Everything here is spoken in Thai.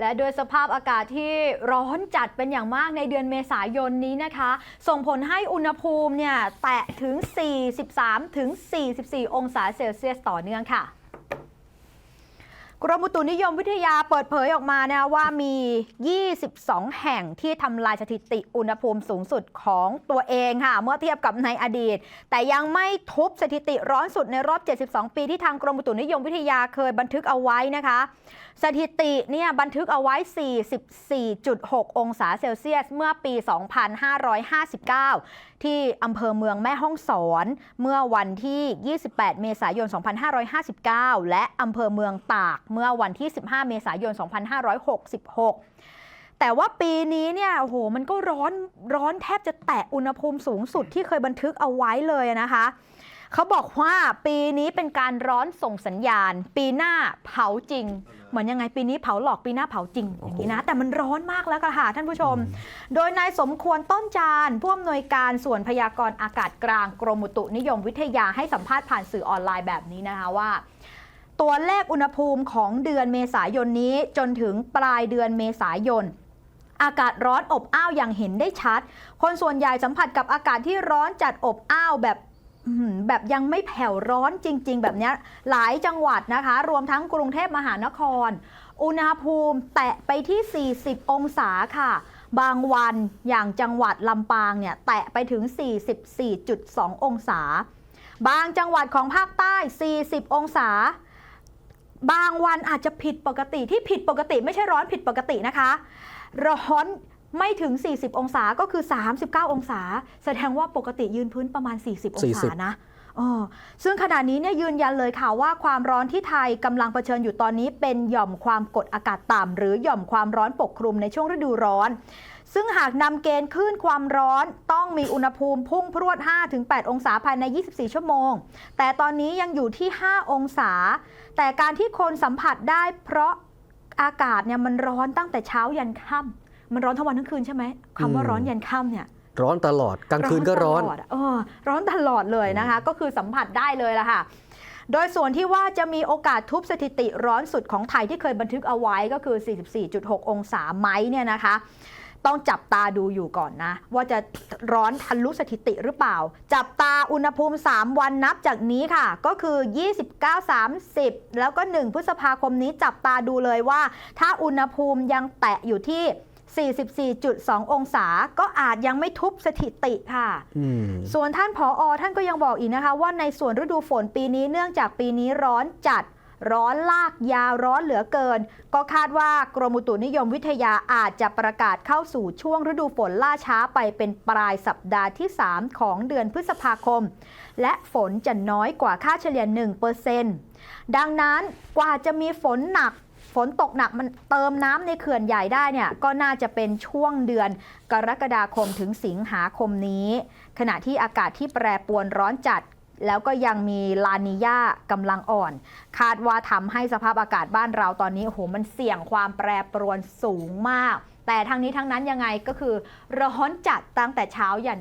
และโดยสภาพอากาศที่ร้อนจัดเป็นอย่างมากในเดือนเมษายนนี้นะคะ ส่งผลให้อุณหภูมิเนี่ยแตะถึง 43ถึง44 องศาเซลเซียสต่อเนื่องค่ะ กรมอุตุนิยมวิทยาเปิดเผยออกมานะว่ามี 22 แห่งที่ทำลายสถิติอุณหภูมิสูงสุดของตัวเองค่ะ เมื่อเทียบกับในอดีต แต่ยังไม่ทุบสถิติร้อนสุดในรอบ 72 ปีที่ทางกรมอุตุนิยมวิทยาเคยบันทึกเอาไว้นะคะ สถิติเนี่ยบันทึกเอาไว้ 44.6 องศาเซลเซียส เมื่อปี 2559 ที่อำเภอเมืองแม่ฮ่องสอนเมื่อวันที่ 28 เมษายน 2559 และอำเภอเมืองตากเมื่อวันที่ 15 เมษายน 2566 แต่ว่าปีนี้เนี่ยโอ้โหมันก็ร้อนร้อนแทบจะแตะอุณหภูมิสูงสุดที่เคยบันทึกเอาไว้เลยนะคะเขาบอกว่าปีนี้เป็นการร้อนส่งสัญญาณ ปีหน้าเผาจริง เหมือนยังไงปีนี้เผาหลอกปีหน้าเผาจริงอย่างนี้นะ แต่มันร้อนมากแล้วค่ะท่านผู้ชม โดยนายสมควรต้นจานผู้อำนวยการส่วนพยากรณ์อากาศกลางกรมอุตุนิยมวิทยาให้สัมภาษณ์ผ่านสื่อออนไลน์แบบนี้นะคะว่า ตัวเลขอุณหภูมิของเดือนเมษายนนี้จนถึงปลายเดือนเมษายนอากาศร้อนอบอ้าวอย่างเห็นได้ชัด คนส่วนใหญ่สัมผัสกับอากาศที่ร้อนจัดอบอ้าวแบบแบบยังไม่แผ่วร้อนจริง ๆ แบบนี้หลายจังหวัดนะคะ รวมทั้งกรุงเทพมหานคร อุณหภูมิแตะไปที่ 40 องศาค่ะ บางวันอย่างจังหวัดลำปางเนี่ยแตะไปถึง 44.2 องศา บางจังหวัดของภาคใต้ 40 องศา บางวันอาจจะผิดปกติที่ผิดปกติไม่ใช่ร้อนผิดปกตินะคะ ร้อนไม่ถึง 40 องศาก็คือ 39 องศา แสดงว่าปกติยืนพื้นประมาณ 40 องศานะ ซึ่งขณะนี้เนี่ยยืนยันเลยค่ะว่าความร้อนที่ไทยกำลังเผชิญอยู่ตอนนี้เป็นหย่อมความกดอากาศต่ำหรือหย่อมความร้อนปกคลุมในช่วงฤดูร้อน ซึ่งหากนำเกณฑ์คลื่นความร้อนต้องมีอุณหภูมิพุ่งพรวด 5-8 องศาภายใน 24 ชั่วโมง แต่ตอนนี้ยังอยู่ที่ 5 องศา แต่การที่คนสัมผัสได้เพราะอากาศเนี่ยมันร้อนตั้งแต่เช้ายันค่ำมันร้อนทั้งวันทั้งคืนใช่ไหมคำว่าร้อนยันค่ำเนี่ย ร้อนตลอด กลางคืนก็ร้อนตลดะเออร้อนตลอดเลยนะคะ ก็คือสัมผัสได้เลยละค่ะ โดยส่วนที่ว่าจะมีโอกาสทุบสถิติร้อนสุดของไทยที่เคยบันทึกเอาไว้ก็คือ 44.6 องศาไหมเนี่ยนะคะ ต้องจับตาดูอยู่ก่อนนะ ว่าจะร้อนทะลุสถิติหรือเปล่า จับตาอุณหภูมิ 3 วันนับจากนี้ค่ะ ก็คือ 29 30 แล้วก็ 1 พฤษภาคมนี้จับตาดูเลยว่า ถ้าอุณหภูมิยังแตะอยู่ที่ 44.2 องศาก็อาจยังไม่ทุบสถิติค่ะอืมส่วนท่านผออท่านก็ยังบอกอีกนะคะ ว่าในส่วนฤดูฝนปีนี้เนื่องจากปีนี้ร้อนจัดร้อนลากยาวร้อนเหลือเกิน ก็คาดว่ากรมอุตุนิยมวิทยาอาจจะประกาศเข้าสู่ช่วงฤดูฝนล่าช้าไปเป็นปลายสัปดาห์ที่ 3 ของเดือนพฤษภาคม และฝนจะน้อยกว่าค่าเฉลี่ย1%ดังนั้นกว่าจะมีฝนหนัก ฝนตกหนักมันเติมน้ำในเขื่อนใหญ่ได้เนี่ยก็น่าจะเป็นช่วงเดือนกรกฎาคมถึงสิงหาคมนี้ ขณะที่อากาศที่แปรปรวนร้อนจัดแล้วก็ยังมีลานิยากำลังอ่อน คาดว่าทำให้สภาพอากาศบ้านเราตอนนี้โอ้โหมันเสี่ยงความแปรปรวนสูงมาก แต่ทั้งนี้ทั้งนั้นยังไงก็คือ ร้อนจัดตั้งแต่เช้ายัน